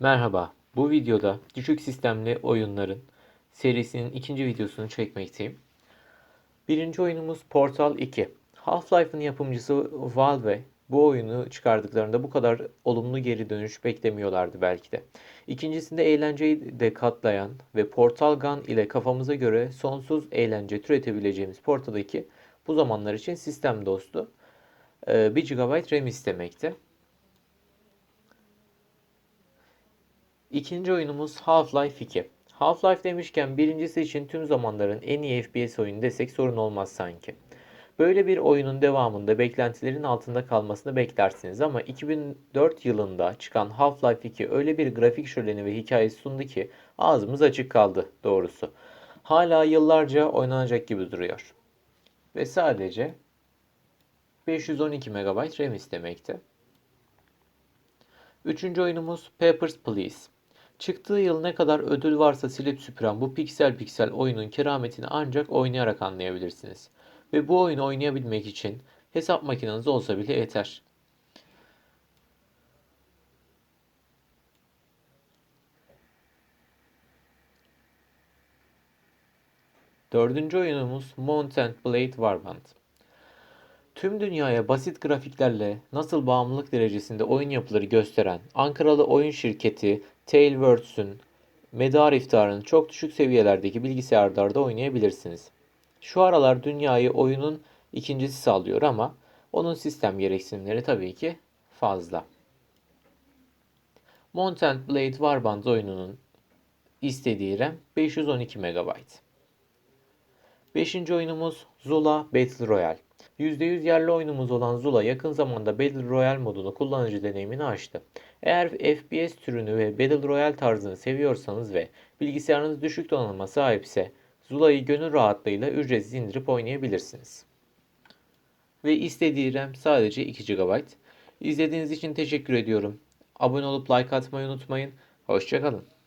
Merhaba, bu videoda düşük sistemli oyunların serisinin ikinci videosunu çekmekteyim. Birinci oyunumuz Portal 2. Half-Life'ın yapımcısı Valve bu oyunu çıkardıklarında bu kadar olumlu geri dönüş beklemiyorlardı belki de. İkincisinde eğlenceyi de katlayan ve Portal Gun ile kafamıza göre sonsuz eğlence türetebileceğimiz Portal 2 bu zamanlar için sistem dostu. Ee, 1 GB RAM istemekte. İkinci oyunumuz Half-Life 2. Half-Life demişken birincisi için tüm zamanların en iyi FPS oyunu desek sorun olmaz sanki. Böyle bir oyunun devamında beklentilerin altında kalmasını beklersiniz ama 2004 yılında çıkan Half-Life 2 öyle bir grafik şöleni ve hikayesi sundu ki ağzımız açık kaldı doğrusu. Hala yıllarca oynanacak gibi duruyor. Ve sadece 512 MB RAM istemekte. Üçüncü oyunumuz Papers, Please. Çıktığı yıl ne kadar ödül varsa silip süpüren bu piksel piksel oyunun kerametini ancak oynayarak anlayabilirsiniz. Ve bu oyunu oynayabilmek için hesap makineniz olsa bile yeter. Dördüncü oyunumuz Mount and Blade Warband. Tüm dünyaya basit grafiklerle nasıl bağımlılık derecesinde oyun yapıları gösteren Ankaralı oyun şirketi Tailwords'ün medar iftarını çok düşük seviyelerdeki bilgisayarlarda oynayabilirsiniz. Şu aralar dünyayı oyunun ikincisi sallıyor ama onun sistem gereksinimleri tabii ki fazla. Mount Blade Warband oyununun istediği RAM 512 MB. Beşinci oyunumuz Zula Battle Royale. %100 yerli oyunumuz olan Zula yakın zamanda Battle Royale modunu kullanıcı deneyimini açtı. Eğer FPS türünü ve Battle Royale tarzını seviyorsanız ve bilgisayarınız düşük donanıma sahipse Zula'yı gönül rahatlığıyla ücretsiz indirip oynayabilirsiniz. Ve istediği RAM sadece 2 GB. İzlediğiniz için teşekkür ediyorum. Abone olup like atmayı unutmayın. Hoşçakalın.